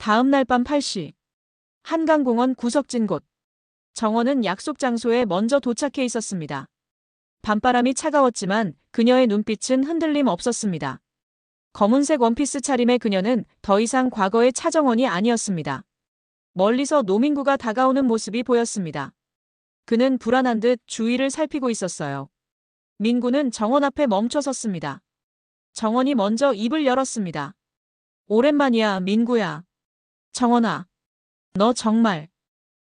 다음 날 밤 8시. 한강공원 구석진 곳. 정원은 약속 장소에 먼저 도착해 있었습니다. 밤바람이 차가웠지만 그녀의 눈빛은 흔들림 없었습니다. 검은색 원피스 차림의 그녀는 더 이상 과거의 차정원이 아니었습니다. 멀리서 노민구가 다가오는 모습이 보였습니다. 그는 불안한 듯 주위를 살피고 있었어요. 민구는 정원 앞에 멈춰 섰습니다. 정원이 먼저 입을 열었습니다. 오랜만이야, 민구야. 정원아. 너 정말.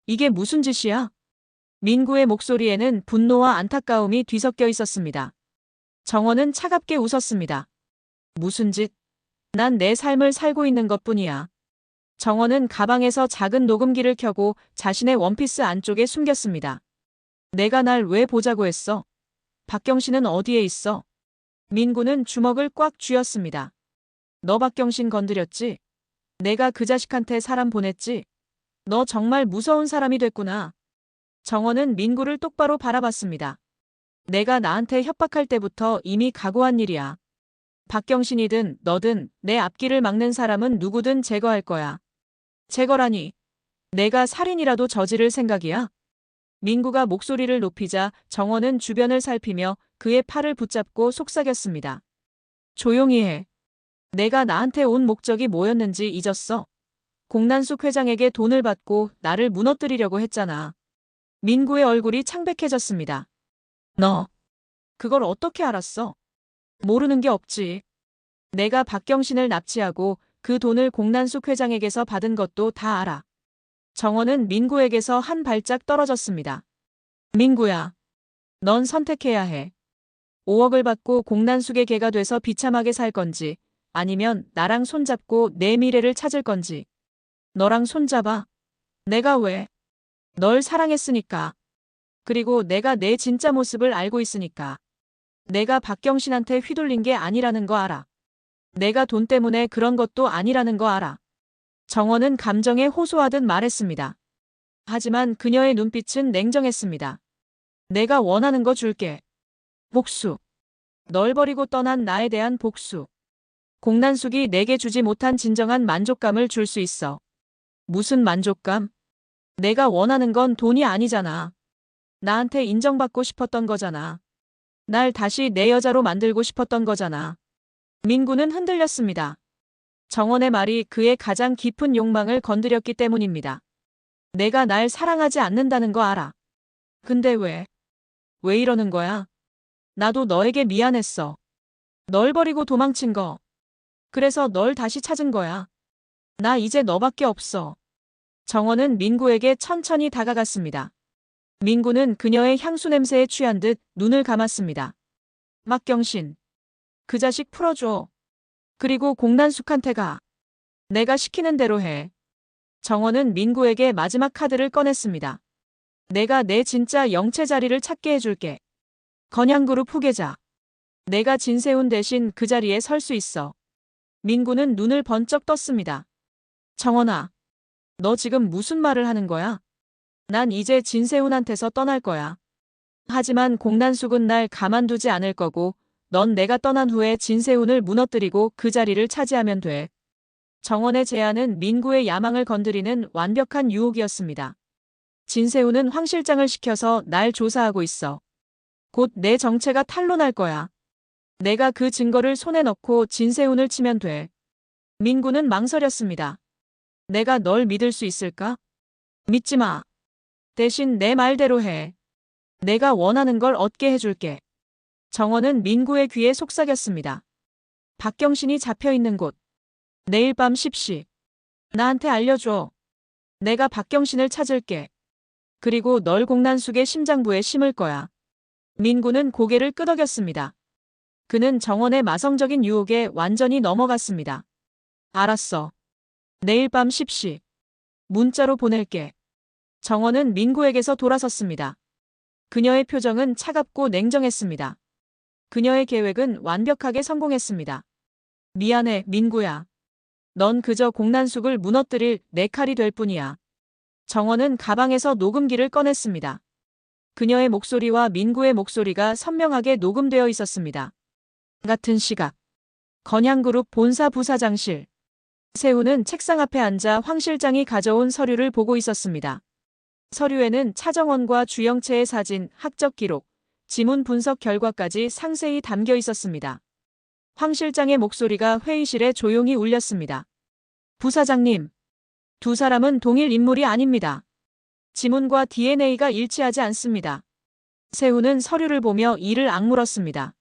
이게 무슨 짓이야? 민구의 목소리에는 분노와 안타까움이 뒤섞여 있었습니다. 정원은 차갑게 웃었습니다. 무슨 짓? 난 내 삶을 살고 있는 것 뿐이야. 정원은 가방에서 작은 녹음기를 켜고 자신의 원피스 안쪽에 숨겼습니다. 내가 날 왜 보자고 했어? 박경신은 어디에 있어? 민구는 주먹을 꽉 쥐었습니다. 너 박경신 건드렸지? 내가 그 자식한테 사람 보냈지? 너 정말 무서운 사람이 됐구나. 정원은 민구를 똑바로 바라봤습니다. 내가 나한테 협박할 때부터 이미 각오한 일이야. 박경신이든 너든 내 앞길을 막는 사람은 누구든 제거할 거야. 제거라니. 내가 살인이라도 저지를 생각이야? 민구가 목소리를 높이자 정원은 주변을 살피며 그의 팔을 붙잡고 속삭였습니다. 조용히 해. 내가 나한테 온 목적이 뭐였는지 잊었어. 공난숙 회장에게 돈을 받고 나를 무너뜨리려고 했잖아. 민구의 얼굴이 창백해졌습니다. 너, 그걸 어떻게 알았어? 모르는 게 없지. 내가 박경신을 납치하고 그 돈을 공난숙 회장에게서 받은 것도 다 알아. 정원은 민구에게서 한 발짝 떨어졌습니다. 민구야, 넌 선택해야 해. 5억을 받고 공난숙의 개가 돼서 비참하게 살 건지, 아니면 나랑 손잡고 내 미래를 찾을 건지. 너랑 손잡아. 내가 왜? 널 사랑했으니까. 그리고 내가 내 진짜 모습을 알고 있으니까. 내가 박경신한테 휘둘린 게 아니라는 거 알아. 내가 돈 때문에 그런 것도 아니라는 거 알아. 정원은 감정에 호소하듯 말했습니다. 하지만 그녀의 눈빛은 냉정했습니다. 내가 원하는 거 줄게. 복수. 널 버리고 떠난 나에 대한 복수. 공난숙이 내게 주지 못한 진정한 만족감을 줄 수 있어. 무슨 만족감? 내가 원하는 건 돈이 아니잖아. 나한테 인정받고 싶었던 거잖아. 날 다시 내 여자로 만들고 싶었던 거잖아. 민구는 흔들렸습니다. 정원의 말이 그의 가장 깊은 욕망을 건드렸기 때문입니다. 내가 날 사랑하지 않는다는 거 알아. 근데 왜? 왜 이러는 거야? 나도 너에게 미안했어. 널 버리고 도망친 거. 그래서 널 다시 찾은 거야. 나 이제 너밖에 없어. 정원은 민구에게 천천히 다가갔습니다. 민구는 그녀의 향수 냄새에 취한 듯 눈을 감았습니다. 막경신. 그 자식 풀어줘. 그리고 공난숙한테 가. 내가 시키는 대로 해. 정원은 민구에게 마지막 카드를 꺼냈습니다. 내가 내 진짜 영체 자리를 찾게 해줄게. 건양그룹 후계자. 내가 진세훈 대신 그 자리에 설 수 있어. 민구는 눈을 번쩍 떴습니다. 정원아. 너 지금 무슨 말을 하는 거야? 난 이제 진세훈한테서 떠날 거야. 하지만 공난숙은 날 가만두지 않을 거고 넌 내가 떠난 후에 진세훈을 무너뜨리고 그 자리를 차지하면 돼. 정원의 제안은 민구의 야망을 건드리는 완벽한 유혹이었습니다. 진세훈은 황 실장을 시켜서 날 조사하고 있어. 곧 내 정체가 탄로날 거야. 내가 그 증거를 손에 넣고 진세훈을 치면 돼. 민구는 망설였습니다. 내가 널 믿을 수 있을까? 믿지 마. 대신 내 말대로 해. 내가 원하는 걸 얻게 해줄게. 정원은 민구의 귀에 속삭였습니다. 박경신이 잡혀 있는 곳. 내일 밤 10시. 나한테 알려줘. 내가 박경신을 찾을게. 그리고 널 공난숙의 심장부에 심을 거야. 민구는 고개를 끄덕였습니다. 그는 정원의 마성적인 유혹에 완전히 넘어갔습니다. 알았어. 내일 밤 10시. 문자로 보낼게. 정원은 민구에게서 돌아섰습니다. 그녀의 표정은 차갑고 냉정했습니다. 그녀의 계획은 완벽하게 성공했습니다. 미안해, 민구야. 넌 그저 공난숙을 무너뜨릴 내 칼이 될 뿐이야. 정원은 가방에서 녹음기를 꺼냈습니다. 그녀의 목소리와 민구의 목소리가 선명하게 녹음되어 있었습니다. 같은 시각. 건양그룹 본사 부사장실. 세훈은 책상 앞에 앉아 황 실장이 가져온 서류를 보고 있었습니다. 서류에는 차정원과 주영채의 사진, 학적 기록, 지문 분석 결과까지 상세히 담겨 있었습니다. 황 실장의 목소리가 회의실에 조용히 울렸습니다. 부사장님, 두 사람은 동일 인물이 아닙니다. 지문과 DNA가 일치하지 않습니다. 세훈은 서류를 보며 이를 악물었습니다.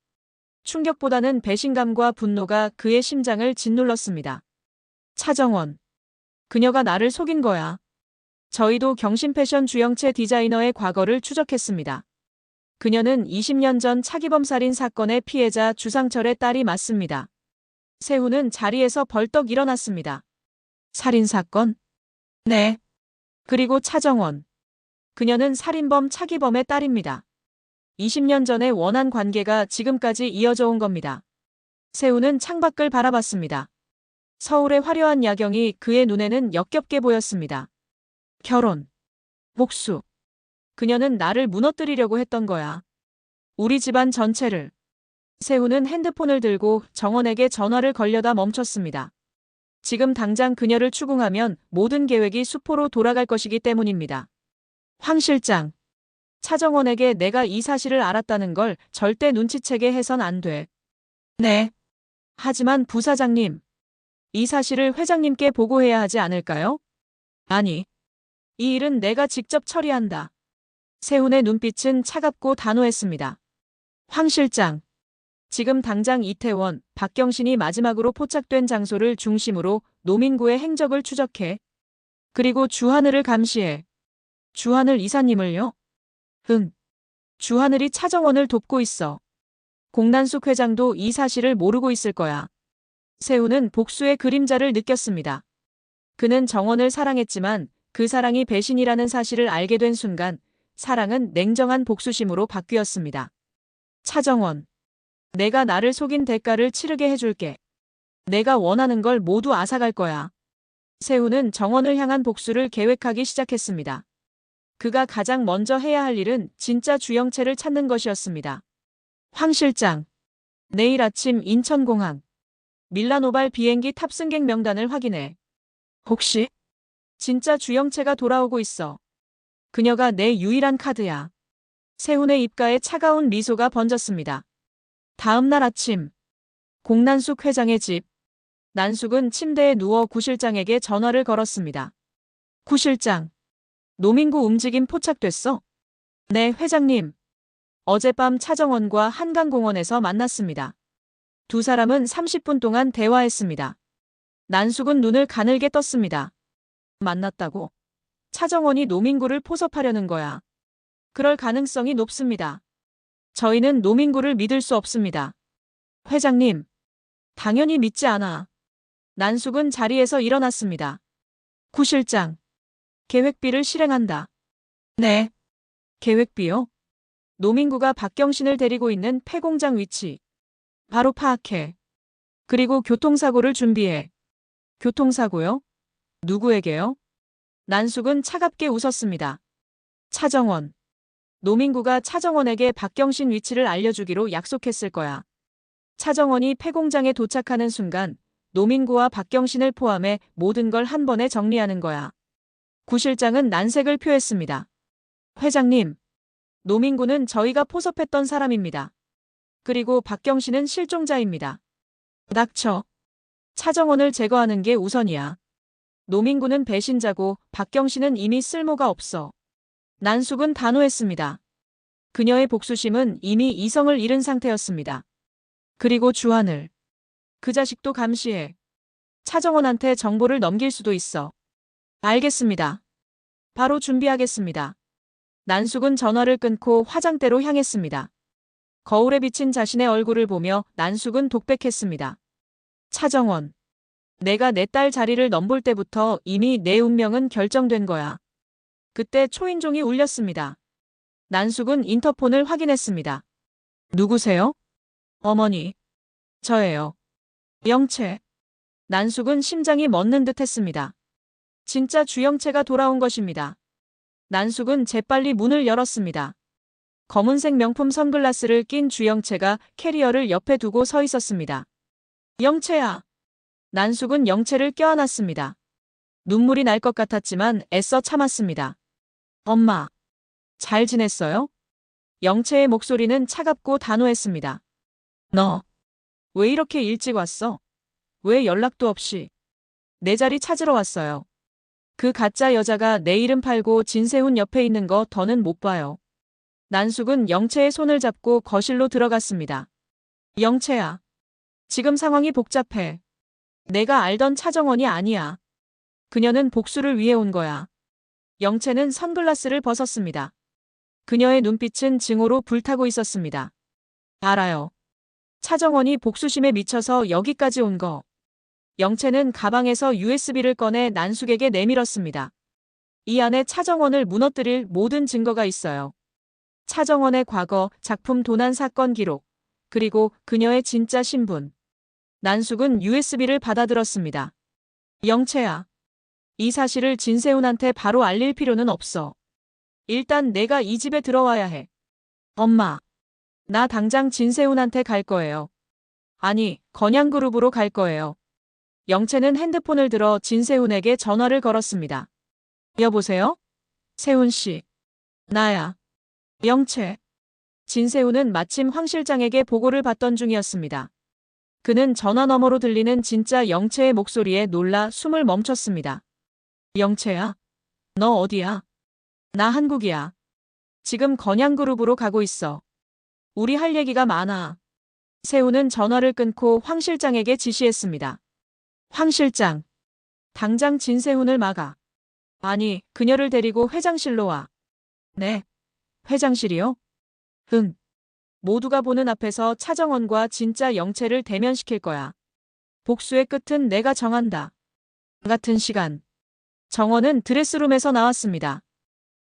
충격보다는 배신감과 분노가 그의 심장을 짓눌렀습니다. 차정원. 그녀가 나를 속인 거야. 저희도 경신 패션 주영채 디자이너의 과거를 추적했습니다. 그녀는 20년 전 차기범 살인 사건의 피해자 주상철의 딸이 맞습니다. 세훈은 자리에서 벌떡 일어났습니다. 살인 사건? 네. 그리고 차정원. 그녀는 살인범 차기범의 딸입니다. 20년 전의 원한 관계가 지금까지 이어져 온 겁니다. 세훈은 창밖을 바라봤습니다. 서울의 화려한 야경이 그의 눈에는 역겹게 보였습니다. 결혼. 복수. 그녀는 나를 무너뜨리려고 했던 거야. 우리 집안 전체를. 세훈은 핸드폰을 들고 정원에게 전화를 걸려다 멈췄습니다. 지금 당장 그녀를 추궁하면 모든 계획이 수포로 돌아갈 것이기 때문입니다. 황 실장. 차정원에게 내가 이 사실을 알았다는 걸 절대 눈치채게 해선 안 돼. 네. 하지만 부사장님. 이 사실을 회장님께 보고해야 하지 않을까요? 아니. 이 일은 내가 직접 처리한다. 세훈의 눈빛은 차갑고 단호했습니다. 황 실장. 지금 당장 이태원, 박경신이 마지막으로 포착된 장소를 중심으로 노민구의 행적을 추적해. 그리고 주하늘을 감시해. 주하늘 이사님을요? 응. 주하늘이 차정원을 돕고 있어. 공난숙 회장도 이 사실을 모르고 있을 거야. 세훈은 복수의 그림자를 느꼈습니다. 그는 정원을 사랑했지만 그 사랑이 배신이라는 사실을 알게 된 순간 사랑은 냉정한 복수심으로 바뀌었습니다. 차정원. 내가 나를 속인 대가를 치르게 해줄게. 내가 원하는 걸 모두 앗아갈 거야. 세훈은 정원을 향한 복수를 계획하기 시작했습니다. 그가 가장 먼저 해야 할 일은 진짜 주영채를 찾는 것이었습니다. 황 실장. 내일 아침 인천공항. 밀라노발 비행기 탑승객 명단을 확인해. 혹시 진짜 주영채가 돌아오고 있어. 그녀가 내 유일한 카드야. 세훈의 입가에 차가운 미소가 번졌습니다. 다음 날 아침. 공난숙 회장의 집. 난숙은 침대에 누워 구실장에게 전화를 걸었습니다. 구실장. 노민구 움직임 포착됐어? 네, 회장님. 어젯밤 차정원과 한강공원에서 만났습니다. 두 사람은 30분 동안 대화했습니다. 난숙은 눈을 가늘게 떴습니다. 만났다고? 차정원이 노민구를 포섭하려는 거야. 그럴 가능성이 높습니다. 저희는 노민구를 믿을 수 없습니다. 회장님. 당연히 믿지 않아. 난숙은 자리에서 일어났습니다. 구실장. 계획비를 실행한다. 네. 계획비요? 노민구가 박경신을 데리고 있는 폐공장 위치. 바로 파악해. 그리고 교통사고를 준비해. 교통사고요? 누구에게요? 난숙은 차갑게 웃었습니다. 차정원. 노민구가 차정원에게 박경신 위치를 알려주기로 약속했을 거야. 차정원이 폐공장에 도착하는 순간 노민구와 박경신을 포함해 모든 걸 한 번에 정리하는 거야. 구 실장은 난색을 표했습니다. 회장님, 노민구는 저희가 포섭했던 사람입니다. 그리고 박경신은 실종자입니다. 낙처. 차정원을 제거하는 게 우선이야. 노민구는 배신자고 박경신은 이미 쓸모가 없어. 난숙은 단호했습니다. 그녀의 복수심은 이미 이성을 잃은 상태였습니다. 그리고 주하늘. 그 자식도 감시해. 차정원한테 정보를 넘길 수도 있어. 알겠습니다. 바로 준비하겠습니다. 난숙은 전화를 끊고 화장대로 향했습니다. 거울에 비친 자신의 얼굴을 보며 난숙은 독백했습니다. 차정원. 내가 내 딸 자리를 넘볼 때부터 이미 내 운명은 결정된 거야. 그때 초인종이 울렸습니다. 난숙은 인터폰을 확인했습니다. 누구세요? 어머니. 저예요. 영채. 난숙은 심장이 멎는 듯 했습니다. 진짜 주영채가 돌아온 것입니다. 난숙은 재빨리 문을 열었습니다. 검은색 명품 선글라스를 낀 주영채가 캐리어를 옆에 두고 서 있었습니다. 영채야. 난숙은 영채를 껴안았습니다. 눈물이 날 것 같았지만 애써 참았습니다. 엄마, 잘 지냈어요? 영채의 목소리는 차갑고 단호했습니다. 너, 왜 이렇게 일찍 왔어? 왜 연락도 없이? 내 자리 찾으러 왔어요. 그 가짜 여자가 내 이름 팔고 진세훈 옆에 있는 거 더는 못 봐요. 난숙은 영채의 손을 잡고 거실로 들어갔습니다. 영채야. 지금 상황이 복잡해. 내가 알던 차정원이 아니야. 그녀는 복수를 위해 온 거야. 영채는 선글라스를 벗었습니다. 그녀의 눈빛은 증오로 불타고 있었습니다. 알아요. 차정원이 복수심에 미쳐서 여기까지 온 거. 영채는 가방에서 USB를 꺼내 난숙에게 내밀었습니다. 이 안에 차정원을 무너뜨릴 모든 증거가 있어요. 차정원의 과거, 작품 도난 사건 기록, 그리고 그녀의 진짜 신분. 난숙은 USB를 받아들었습니다. 영채야. 이 사실을 진세훈한테 바로 알릴 필요는 없어. 일단 내가 이 집에 들어와야 해. 엄마. 나 당장 진세훈한테 갈 거예요. 아니, 건양그룹으로 갈 거예요. 영채는 핸드폰을 들어 진세훈에게 전화를 걸었습니다. 여보세요? 세훈 씨. 나야. 영채. 진세훈은 마침 황 실장에게 보고를 받던 중이었습니다. 그는 전화 너머로 들리는 진짜 영채의 목소리에 놀라 숨을 멈췄습니다. 영채야? 너 어디야? 나 한국이야. 지금 건양그룹으로 가고 있어. 우리 할 얘기가 많아. 세훈은 전화를 끊고 황 실장에게 지시했습니다. 황 실장. 당장 진세훈을 막아. 아니, 그녀를 데리고 회장실로 와. 네. 회장실이요? 응. 모두가 보는 앞에서 차정원과 진짜 영채를 대면시킬 거야. 복수의 끝은 내가 정한다. 같은 시간. 정원은 드레스룸에서 나왔습니다.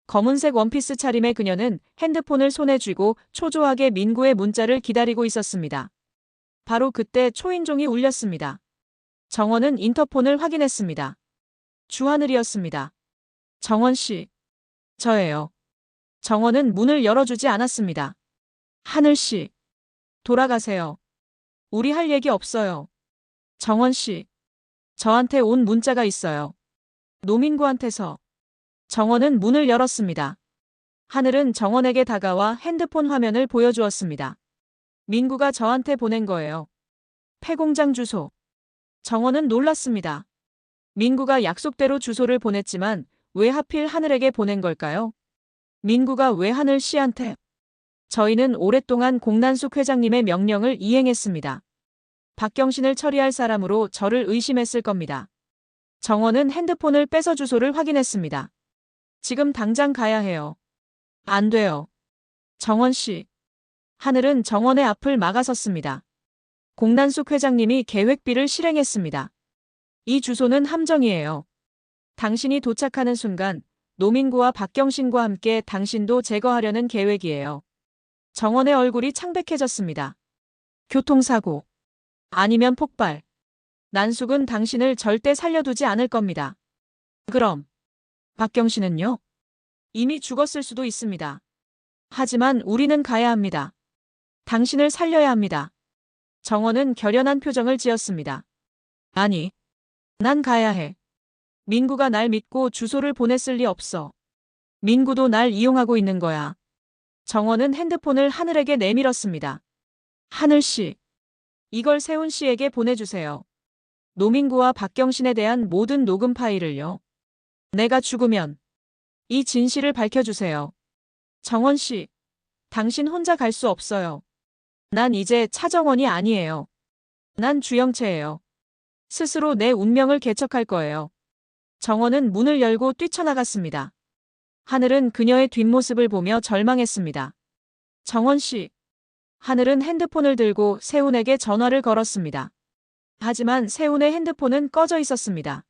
검은색 원피스 차림의 그녀는 핸드폰을 손에 쥐고 초조하게 민구의 문자를 기다리고 있었습니다. 바로 그때 초인종이 울렸습니다. 정원은 인터폰을 확인했습니다. 주하늘이었습니다. 정원 씨. 저예요. 정원은 문을 열어주지 않았습니다. 하늘 씨. 돌아가세요. 우리 할 얘기 없어요. 정원 씨. 저한테 온 문자가 있어요. 노민구한테서. 정원은 문을 열었습니다. 하늘은 정원에게 다가와 핸드폰 화면을 보여주었습니다. 민구가 저한테 보낸 거예요. 폐공장 주소. 정원은 놀랐습니다. 민구가 약속대로 주소를 보냈지만 왜 하필 하늘에게 보낸 걸까요? 민구가 왜 하늘 씨한테? 저희는 오랫동안 공난숙 회장님의 명령을 이행했습니다. 박경신을 처리할 사람으로 저를 의심했을 겁니다. 정원은 핸드폰을 빼서 주소를 확인했습니다. 지금 당장 가야 해요. 안 돼요. 정원 씨. 하늘은 정원의 앞을 막아섰습니다. 공난숙 회장님이 계획비를 실행했습니다. 이 주소는 함정이에요. 당신이 도착하는 순간 노민구와 박경신과 함께 당신도 제거하려는 계획이에요. 정원의 얼굴이 창백해졌습니다. 교통사고. 아니면 폭발. 난숙은 당신을 절대 살려두지 않을 겁니다. 그럼 박경신은요? 이미 죽었을 수도 있습니다. 하지만 우리는 가야 합니다. 당신을 살려야 합니다. 정원은 결연한 표정을 지었습니다. 아니, 난 가야 해. 민구가 날 믿고 주소를 보냈을 리 없어. 민구도 날 이용하고 있는 거야. 정원은 핸드폰을 하늘에게 내밀었습니다. 하늘 씨, 이걸 세훈 씨에게 보내주세요. 노민구와 박경신에 대한 모든 녹음 파일을요. 내가 죽으면 이 진실을 밝혀주세요. 정원 씨, 당신 혼자 갈 수 없어요. 난 이제 차정원이 아니에요. 난 주영채예요. 스스로 내 운명을 개척할 거예요. 정원은 문을 열고 뛰쳐나갔습니다. 하늘은 그녀의 뒷모습을 보며 절망했습니다. 정원 씨. 하늘은 핸드폰을 들고 세훈에게 전화를 걸었습니다. 하지만 세훈의 핸드폰은 꺼져 있었습니다.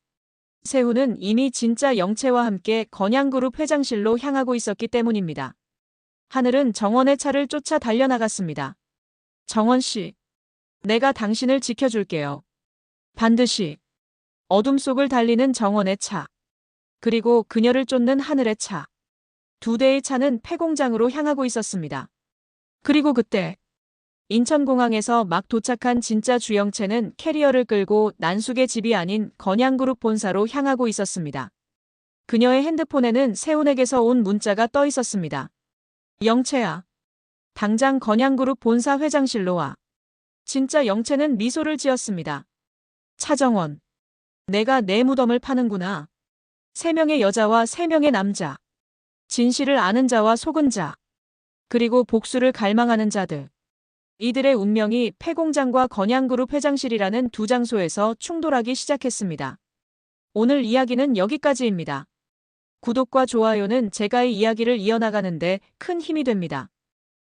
세훈은 이미 진짜 영채와 함께 건양그룹 회장실로 향하고 있었기 때문입니다. 하늘은 정원의 차를 쫓아 달려나갔습니다. 정원 씨. 내가 당신을 지켜줄게요. 반드시. 어둠 속을 달리는 정원의 차. 그리고 그녀를 쫓는 하늘의 차. 두 대의 차는 폐공장으로 향하고 있었습니다. 그리고 그때 인천공항에서 막 도착한 진짜 주영채는 캐리어를 끌고 난숙의 집이 아닌 건양그룹 본사로 향하고 있었습니다. 그녀의 핸드폰에는 세훈에게서 온 문자가 떠 있었습니다. 영채야. 당장 건양그룹 본사 회장실로 와. 진짜 영채는 미소를 지었습니다. 차정원. 내가 내 무덤을 파는구나. 세 명의 여자와 세 명의 남자. 진실을 아는 자와 속은 자. 그리고 복수를 갈망하는 자들. 이들의 운명이 폐공장과 건양그룹 회장실이라는 두 장소에서 충돌하기 시작했습니다. 오늘 이야기는 여기까지입니다. 구독과 좋아요는 제가 이 이야기를 이어나가는데 큰 힘이 됩니다.